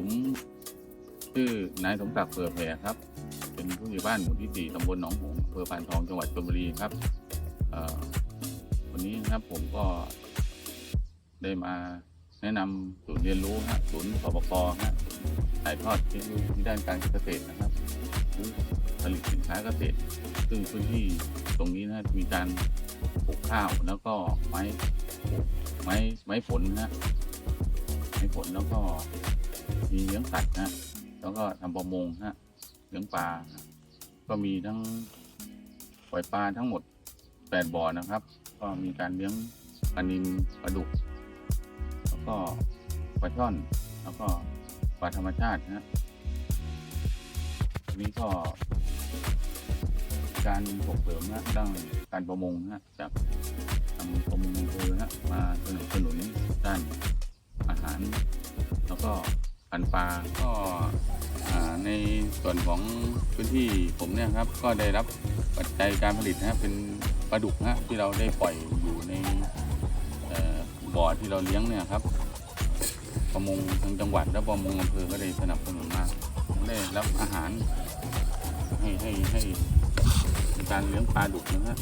ผมชื่อนายสมศักดิ์เผื่อแผ่ครับ เป็นผู้ใหญ่บ้านหมู่ที่สี่ตำบลหนองหงส์อำเภอพานทองจังหวัดชลบุรีครับวันนี้นะครับผมก็ได้มาแนะนำศูนย์เรียนรู้ฮะศูนย์สปกฮะถ่ายทอดเทคโนโลยีด้านการเกษตรนะครับหรือผลิตสินค้าเกษตร ซึ่งพื้นที่ตรงนี้นะมีการปลูกข้าวแล้วก็ไม้ไม้ไม้ผลนะไม้ผลแล้วก็ มีเลี้ยงสัตว์นะแล้วก็ทำประมงฮะเลี้ยงปลานะก็มีทั้งปล่อยปลาทั้งหมดแปดบ่อนะครับ ก็มีการเลี้ยงปลานิลปลาดุก แล้วก็ปลาช่อน แล้วก็ปลาธรรมชาตินะฮะอันนี้ก็การส่งเสริมนะด้านการประมงนะจากทางประมงอำเภอ พันธุ์ปลาก็ในส่วนของพื้นที่ผมเนี่ยครับก็ได้รับปัจจัยการผลิตนะเป็นปลาดุกนะที่เราได้ปล่อยอยู่ในบ่อที่เราเลี้ยงเนี่ยครับประมงทางจังหวัดและประมงอำเภอก็ได้สนับสนุนมาได้รับอาหารให้ให้ให้การเลี้ยงปลาดุกนะฮะ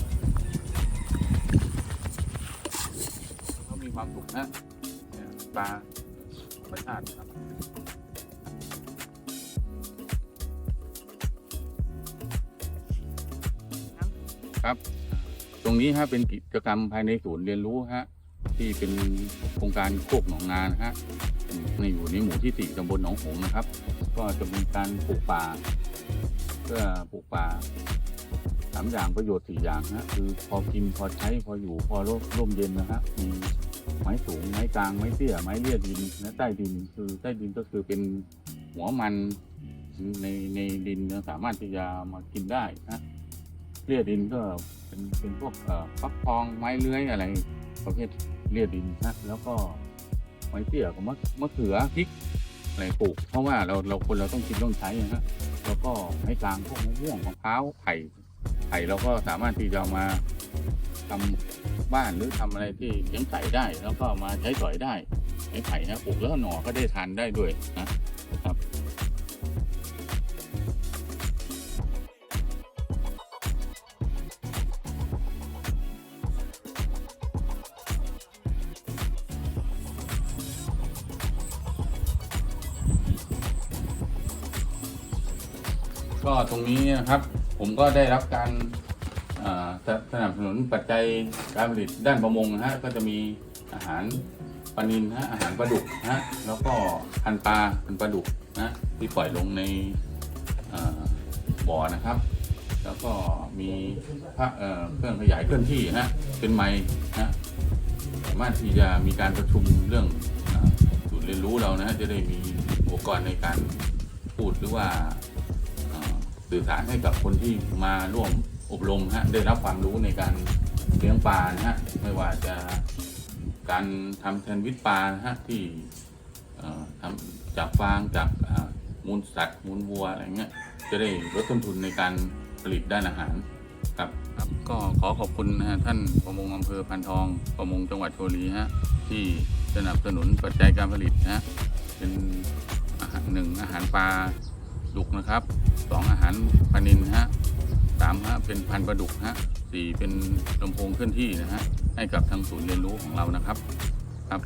เขามีความสุขนะปลา ธรรมชาติครับครับ ตรงนี้ฮะเป็นกิจกรรมภายในศูนย์เรียนรู้ฮะที่เป็นโครงการโคกหนองนานฮะในอยู่ในหมู่ที่สี่ตำบลหนองหงส์นะครับ ก็จะเป็นการปลูกป่าเพื่อปลูกป่าสามอย่างประโยชน์สี่อย่างนะคือพอกินพอใช้พออยู่พอร่มร่มเย็นนะฮะมีไม้สูง กลางไม้เตี้ยไม้เลี่ยดินและใต้ดินคือใต้ดินก็คือเป็นหัวมันในในดินสามารถที่จะมากินได้นะเลี่ยดินก็เป็นเป็นพวกฟักทองไม้เลื้อยอะไร ประเภทเลี่ยดินนะแล้วก็ไม้เตี้ยก็มะมะเขือพริกอะไรปลูก เพราะว่าเราเราคนเราต้องกินต้องใช้นะแล้วก็ไม้กลางพวกมะม่วงมะพร้าวไผ่ไผ่เราก็สามารถที่จะมา ทำบ้านหรือทำอะไรที่เลี้ยงไก่ได้ แล้วก็มาใช้สอยได้ไม้ไผ่นะปลูกแล้วหน่อก็ได้ทานได้ด้วยนะครับก็ตรงนี้นะครับผมก็ได้รับการ สสนับสนุนปัจจัยการผลิตด้านประมงนะฮะก็จะมีอาหารปลานิลนะฮะอาหารปลาดุกนะฮะแล้วก็พันปลาพันปลาดุกนะที่ปล่อยลงในบ่อนะครับ แล้วก็มีพระเเครื่องขยายเคลื่อนที่นะฮะเป็นไม้นะสามารถที่จะมีการประชุมเรื่องศูนย์เรียนรู้เรานะจะได้มีอุปกรณ์ในการพูดหรือว่าสื่อสารให้กับคนที่มาร่วม อบรมฮะได้รับความรู้ในการเลี้ยงปลานะฮะไม่ว่าจะการทำแซนด์วิชปลานะฮะที่ทำจากฟางจากมูลสัตว์มูลวัวอะไรเงี้ยจะได้ลดต้นทุนในการผลิตด้านอาหารครับครับก็ขอขอบคุณนะฮะท่านประมงอำเภอพันทอง ประมงจังหวัดชลบุรีฮะที่สนับสนุนปัจจัยการผลิตนะฮะเป็นอาหารหนึ่งอาหารปลาดุกนะครับสองอาหารปลานินฮะ เป็นพันประดุกฮะสี่เป็นลำโพงเคลื่อนที่นะฮะให้กับทางศูนย์เรียนรู้ของเรานะครับครับ